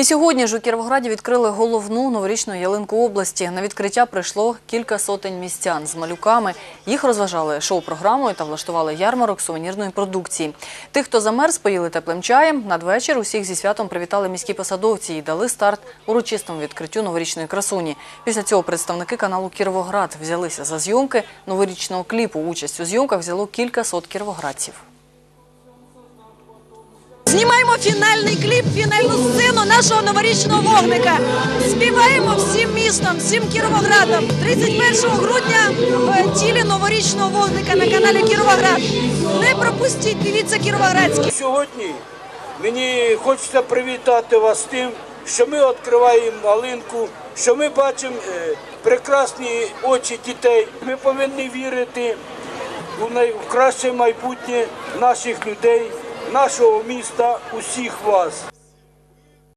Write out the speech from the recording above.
І сьогодні ж у Кіровограді відкрили головну новорічну ялинку області. На відкриття прийшло кілька сотень містян з малюками. Їх розважали шоу-програмою та влаштували ярмарок сувенірної продукції. Тих, хто замерз, поїли теплим чаєм. Надвечір усіх зі святом привітали міські посадовці і дали старт урочистому відкриттю новорічної красуні. Після цього представники каналу Кіровоград взялися за зйомки новорічного кліпу. Участь у зйомках взяло кілька сот кіровоградців. Знімаємо фінальний кліп, фінальну сцену нашого новорічного вогника. Співаємо всім містом, всім Кіровоградом. 31 грудня в тілі новорічного вогника на каналі Кіровоград. Не пропустіть, дивіться Кіровоградський. Сьогодні мені хочеться привітати вас тим, що ми відкриваємо малинку, що ми бачимо е, прекрасні очі дітей. Ми повинні вірити у краще майбутнє наших людей, нашого міста, усіх вас.